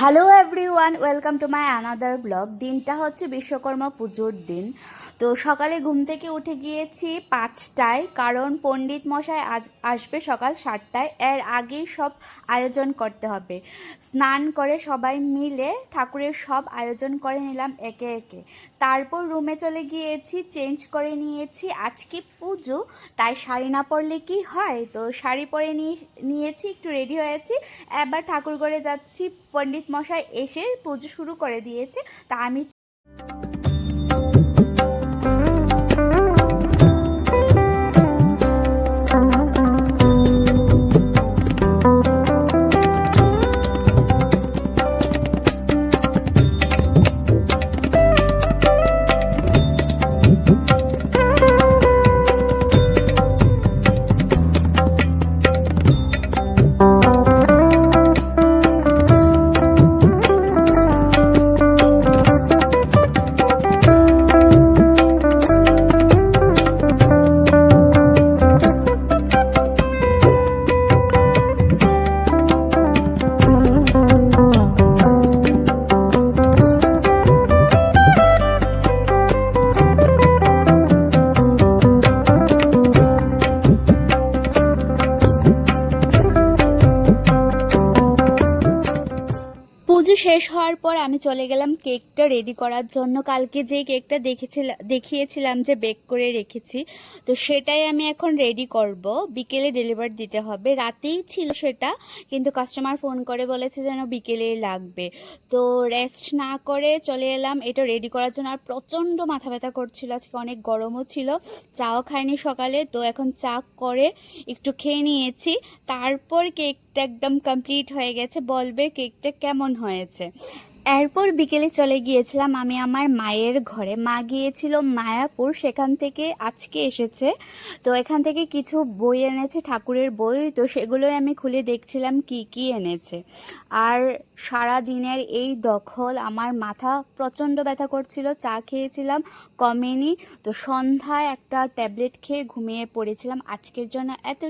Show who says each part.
Speaker 1: Hello everyone welcome to my another blog দিনটা হচ্ছে বিশ্বকর্মা পুজোর দিন। তো সকালে ঘুম থেকে উঠে গিয়েছি পাঁচটায়, কারণ পণ্ডিত মশাই আজ আসবে সকাল সাতটায়। এর আগেই সব আয়োজন করতে হবে। স্নান করে সবাই মিলে ঠাকুরের সব আয়োজন করে নিলাম একে একে। তারপর রুমে চলে গিয়েছি চেঞ্জ করে নিয়েছি। আজকে পুজো, তাই শাড়ি না পরলে কি হয়? তো শাড়ি পরে নিয়েছি, একটু রেডি হয়েছি। এবার ঠাকুর ঘরে যাচ্ছি, পণ্ডিত মশাই এসে পুজো শুরু করে দিয়েছে। তা আমি শেষ হওয়ার পর আমি চলে গেলাম কেকটা রেডি করার জন্য। কালকে যে কেকটা দেখেছিলাম দেখিয়েছিলাম যে বেক করে রেখেছি, তো সেটাই আমি এখন রেডি করব। বিকেলে ডেলিভার দিতে হবে। রাতেই ছিল সেটা, কিন্তু কাস্টমার ফোন করে বলেছে যেন বিকেলে লাগবে। তো রেস্ট না করে চলে এলাম। এটা রেডি করার জন্য আর প্রচণ্ড মাথা ব্যথা করছিল। আজকে অনেক গরমও ছিল, চাও খাইনি সকালে, তো এখন চা করে একটু খেয়ে নিয়েছি। তারপর কেকটা একদম কমপ্লিট হয়ে গেছে। বলবে কেকটা কেমন হয়েছে? এরপর বিকেলে চলে গিয়েছিলাম আমি আমার মায়ের ঘরে। মা গিয়েছিল মায়াপুর, সেখান থেকে আজকে এসেছে। তো এখান থেকে কিছু বই এনেছে, ঠাকুরের বই। তো সেগুলোই আমি খুলে দেখছিলাম কি কি এনেছে। আর সারা দিনের এই দখল, আমার মাথা প্রচণ্ড ব্যথা করছিল, চা খেয়েছিলাম কমেনি। তো সন্ধ্যায় একটা ট্যাবলেট খেয়ে ঘুমিয়ে পড়েছিলাম। আজকের জন্য এত